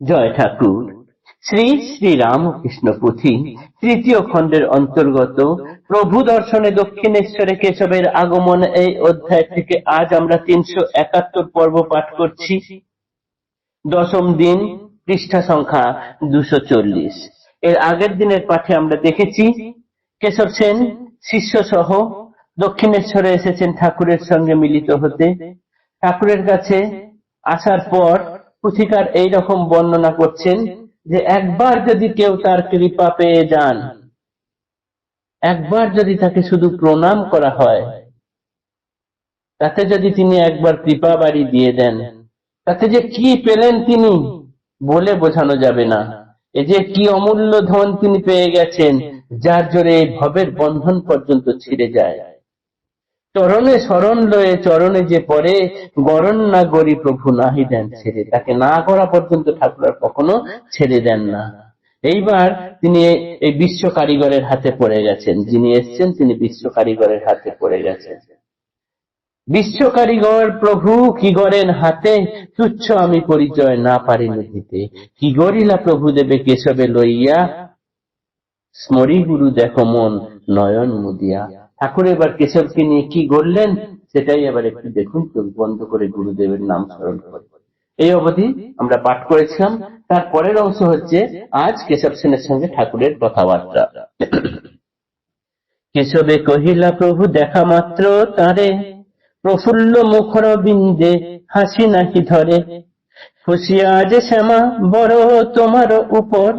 জয় ঠাকুর। শ্রী শ্রী রামকৃষ্ণ পুঁথি তৃতীয় খণ্ডের অন্তর্গত প্রভু দর্শনে দক্ষিণেশ্বরে কেশবের আগমন এই অধ্যায় থেকে আজ আমরা তিনশো একাত্তর পর্ব পাঠ করছি। দশম দিন পৃষ্ঠা সংখ্যা দুশো চল্লিশ। এর আগের দিনের পাঠে আমরা দেখেছি, কেশব সেন, শিষ্য সহ দক্ষিণেশ্বরে এসেছেন ঠাকুরের সঙ্গে মিলিত হতে। ঠাকুরের কাছে আসার পর পুথিকার এই রকম বর্ণনা করছেন যে একবার যদি কেউ তার কৃপা পেয়ে যান, একবার যদি তাকে শুধু প্রণাম করা হয়, তাতে যদি তিনি একবার কৃপা বাড়ি দিয়ে দেন, তাতে যে কি পেলেন তিনি বলে বোঝানো যাবে না। এ যে কি অমূল্য ধন তিনি পেয়ে গেছেন, যার জোরে ভবের বন্ধন পর্যন্ত ছিঁড়ে যায়। চরণে শরণ লয়ে চরণে যে পরে গরণ না গরি প্রভু নাহি দেন ছেড়ে। তাকে না করা পর্যন্ত ঠাকুর কখনো ছেড়ে দেন না। এইবার তিনি এই বিশ্ব কারিগরের হাতে পড়ে গেছেন। যিনি এসছেন, তিনি বিশ্ব কারিগরের হাতে পড়ে গেছেন। বিশ্ব কারিগর প্রভু কি গড়েন হাতে? তুচ্ছ আমি পরিচয় না পারি দিতে কি গরিলা প্রভু দেবে কেশবে লইয়া? স্মরি গুরু দেখো মন, নয়ন মুদিয়া। ঠাকুর এবার কেশবকে নিয়ে কি গড়লেন, সেটাই এবার একটু দেখুন। চোখ বন্ধ করে গুরুদেবের নাম স্মরণ করে। এই অবধি আমরা পাঠ করেছিলাম। তার পরের অংশ হচ্ছে, আজ কেশব সেনের সঙ্গে ঠাকুরের কথাবার্তা। কেশবে কহিলা, প্রভু, দেখা মাত্র তারে। প্রফুল্ল মুখর বিন্দে হাসি নাকি ধরে। খুশি আজ শ্যামা, বড় তোমার উপর।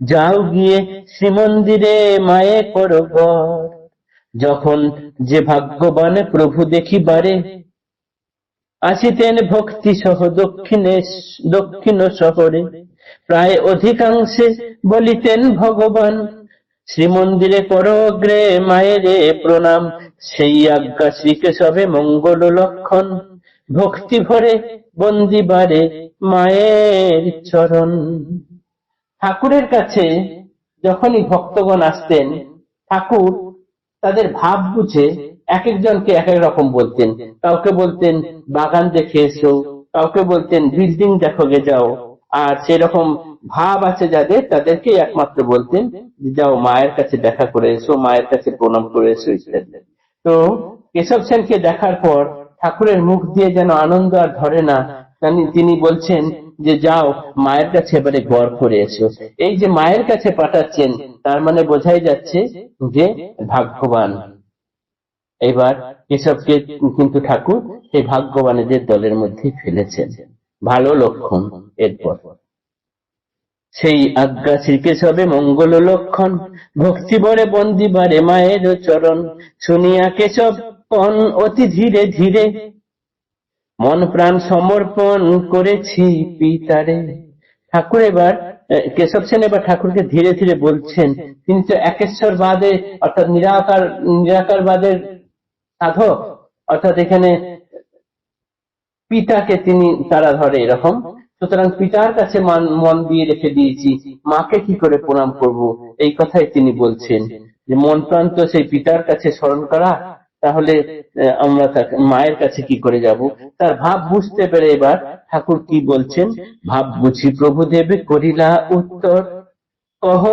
যাও গিয়ে শ্রীমন্দিরে মায়ে করো গড় যখন যে ভাগ্যবান প্রভু দেখিবারে, আসিতেন ভক্তি সহ দক্ষিণে, দক্ষিণ শহরে। প্রায় অধিকাংশে বলিতেন, ভগবান, শ্রীমন্দিরে কর অগ্রে মায়েরে প্রণাম। সেই আজ্ঞা শ্রীকেশবে মঙ্গল লক্ষণ। ভক্তি ভরে বন্দি বন্দিবারে মায়ের চরণ। ঠাকুরের কাছে যখনই ভক্তগণ আসতেন, ঠাকুর তাদের ভাব বুঝে এক একজনকে এক এক রকম বলতেন। কাউকে বলতেন, বাগান দেখে এসো কাউকে বলতেন, বিল্ডিং দেখো গে যাও। আর সেরকম ভাব আছে যাদের, তাদেরকে একমাত্র বলতেন যাও মায়ের কাছে দেখা করে এসো, মায়ের কাছে প্রণাম করে এসো ইত্যাদি। তো কেশব সেনকে দেখার পর ঠাকুরের মুখ দিয়ে যেন আনন্দ আর ধরে না তিনি- তিনি বলছেন যে যাও, মায়ের কাছে এবারে গড় করে এসো। এই যে মায়ের কাছে পাঠাচ্ছেন, তার মানে বোঝাই যাচ্ছে যে ভাগ্যবান। এবার কেশবকে কিন্তু ঠাকুর সেই ভাগ্যবানেদের দলের মধ্যে ফেলেছেন। ভালো লক্ষণ এরপর। সেই আজ্ঞা শ্রীকেশবে মঙ্গল লক্ষণ ভক্তি বরে বন্দি বারে মায়ের চরণ। শুনিয়া কেশব অতি ধীরে ধীরে মন প্রাণ সমর্পণ করেছি পিতারে। ঠাকুর এবার কেশব সেন এবার ঠাকুরকে ধীরে ধীরে বলছেন, তিনি তো একেশ্বর বাদে অর্থাৎ নিরাকার নিরাকার বাদের সাধক, অর্থাৎ এখানে পিতাকে তিনি তারা ধরে এরকম। সুতরাং পিতার কাছে মন দিয়ে রেখে দিয়েছি, মাকে কি করে প্রণাম করব? এই কথাই তিনি বলছেন যে, মন প্রাণ তো সেই পিতার কাছে স্মরণ করা তাহলে আমরা মায়ের কাছে কি করে যাব? তার ভাব বুঝতে পেরে এবার ঠাকুর কি বলছেন? ভাব বুঝি প্রভু দেবে করিলা উত্তর, কহ,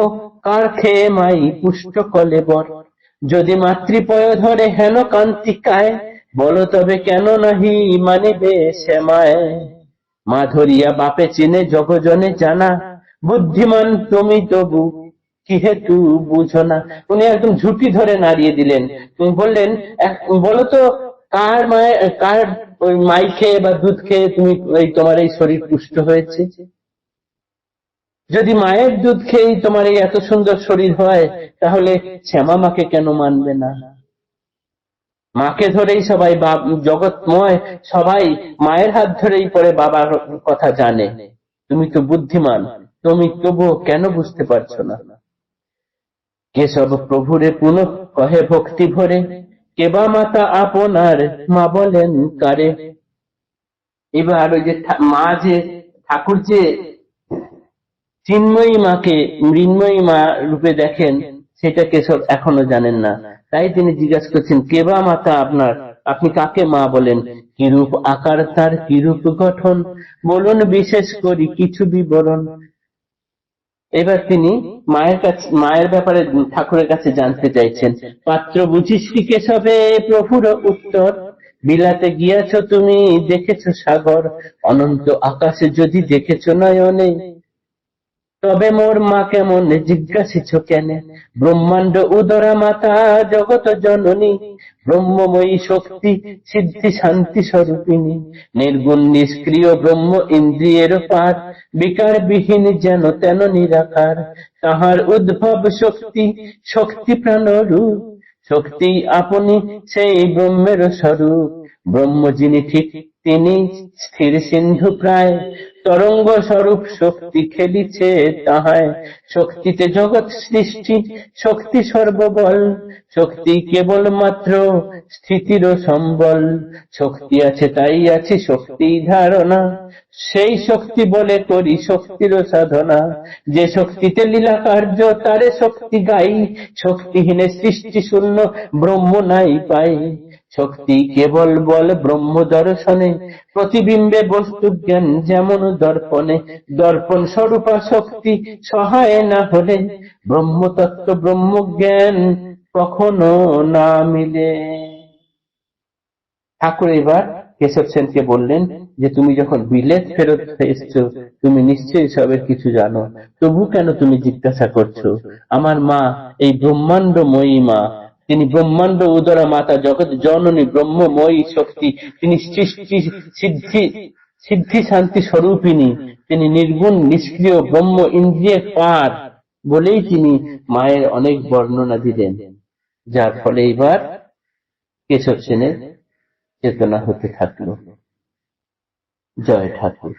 কার খেয়ে মাই পুষ্ট কলে বর? যদি মাতৃপয় ধরে হেন কান্তিকায়, বলো তবে কেন নাহি মানিবে শ্যামায় মা ধরিয়া বাপে চিনে জগজনে জানা, বুদ্ধিমান তুমি তবু কি হেতু বুঝো না। উনি একদম ঝুঁকি ধরে নাড়িয়ে দিলেন। বললেন, এক- বলো তো, কার মায়ের, কার ওই মাই খেয়ে বা দুধ খেয়ে তুমি এই তোমার এই শরীর পুষ্ট হয়েছে? যদি মায়ের দুধ খেয়েই তোমার এই এত সুন্দর শরীর হয়, তাহলে শ্যামা মাকে কেন মানবে না? মাকে ধরেই সবাই জগৎময় সবাই মায়ের হাত ধরেই পরে বাবার কথা জানে। তুমি তো বুদ্ধিমান। তুমি তবুও কেন বুঝতে পারছ না? কেশব প্রভুরে পুনঃ কহে ভক্তি ভরে, কেবা মাতা আপনার মা বলেন কারে। এবার ওই যে মা যে ঠাকুর যে চিন্ময়ী মাকে মৃন্ময়ী মা রূপে দেখেন, সেটা কেশব এখনও জানেন না। তাই তিনি জিজ্ঞাসা করছেন, কেবা মাতা আপনার? আপনি কাকে মা বলেন? কিরূপ আকার তার, কিরূপ গঠন? বলুন বিশেষ করি কিছু বিবরণ। এবার তিনি মায়ের কাছে মায়ের ব্যাপারে ঠাকুরের কাছে জানতে চাইছেন। পাত্র, বুঝিস কি কেশবে? প্রভুর উত্তর, বিলাতে গিয়াছ তুমি, দেখেছ সাগর। অনন্ত আকাশে যদি দেখেছ নয়নে তবে মোর মা কেমন জিজ্ঞাসিছ কেন? ব্রহ্মাণ্ড উদরা মাতা, জগত জননী, ব্রহ্মময়ী শক্তি, সিদ্ধি শান্তি স্বরূপিণী। নির্গুণ নিষ্ক্রিয় ব্রহ্ম ইন্দ্রিয়ের পার বিকার বিহীন যেন তেন নিরাকার। তাহার উদ্ভব শক্তি শক্তি প্রাণ রূপ শক্তি আপনি সেই ব্রহ্মের স্বরূপ। ব্রহ্ম যিনি ঠিক তিনি স্থির সিন্ধু প্রায়। তরঙ্গ স্বরূপ শক্তি খেলিছে তাহায় শক্তিতে জগৎ সৃষ্টি, শক্তি সর্ববল। শক্তি কেবল মাত্র স্থিতির সম্বল। শক্তি আছে তাই আছে শক্তি ধারণা। সেই শক্তি বলে করি শক্তির সাধনা। যে শক্তিতে লীলা কার্য, তারে শক্তি গাই। শক্তিহীনে সৃষ্টি শূন্য ব্রহ্ম নাই পাই। শক্তি কেবল বল ব্রহ্ম দর্শনে, প্রতিবিম্বে বস্তু জ্ঞান যেমন দর্পণে, দর্পণ স্বরূপা শক্তি সহায় না হলে, ব্রহ্মতত্ত্ব ব্রহ্ম জ্ঞান কখনো না মিলে। ঠাকুর এবার কেশব সেনকে বললেন যে, তুমি যখন বিলেত ফেরত এসছো, তুমি নিশ্চয়ই সবের কিছু জানো। তবু কেন তুমি জিজ্ঞাসা করছ? আমার মা এই ব্রহ্মাণ্ডময়ী মা তিনি ব্রহ্মাণ্ড উদরা মাতা জগৎ, জননী ব্রহ্মময়ী শক্তি, তিনি সৃষ্টি, সিদ্ধি সিদ্ধি শান্তি স্বরূপিনী তিনি নির্গুণ, নিষ্ক্রিয় ব্রহ্ম ইন্দ্রিয় পার বলেই তিনি মায়ের অনেক বর্ণনা দিলেন। যার ফলে এবার কেশব সেনের চেতনা হতে থাকল। জয় ঠাকুর।